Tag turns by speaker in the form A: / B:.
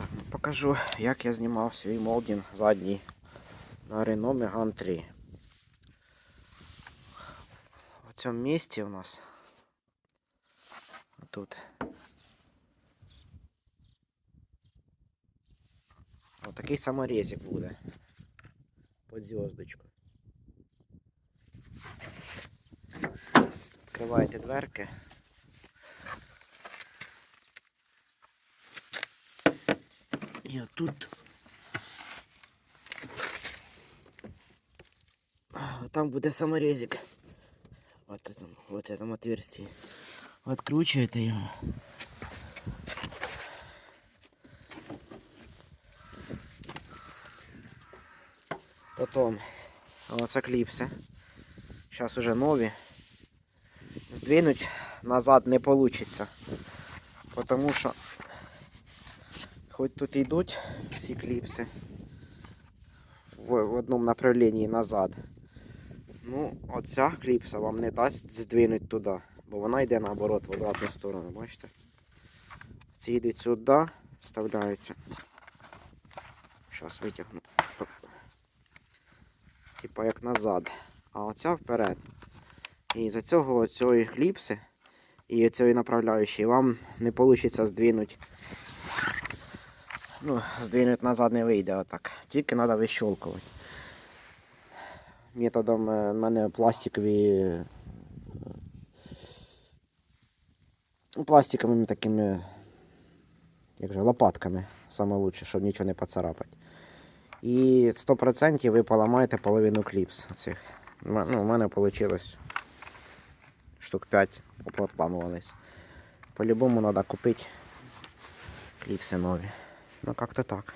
A: Так, покажу, як я знімав свій молдінг задній на Renault Megane 3. В цьому місці у нас тут отакий саморезик буде під зв'язочку. Відкриваєте дверки. І отут. А, Там буде саморезик. Вот этом, вот этом отверстии. Откручиваете его. Потом кліпси. Зараз уже нові. Здвинуть назад не получится. Потому що Хоч тут йдуть всі кліпси в, в одному направленні назад. Ну, оця кліпса вам не дасть здвинути туди, бо вона йде наоборот в обратну сторону, бачите? Ці йдуть сюди, вставляються. Зараз витягну. Типа як назад. А оця вперед. І за цього цієї кліпси і цієї направляючої вам не вийде здвинути Ну, здвинуть назад не вийде отак. Тільки треба вищолкувати. Методом е, в мене пластикові. е, Пластиковими такими як же, лопатками саме лучше, щоб нічого не поцарапати. І 100% ви поламаєте половину кліпс цих. Ну, у мене вийшло штук 5 поотламувались. По-любому треба купити кліпси нові. Ну как-то так.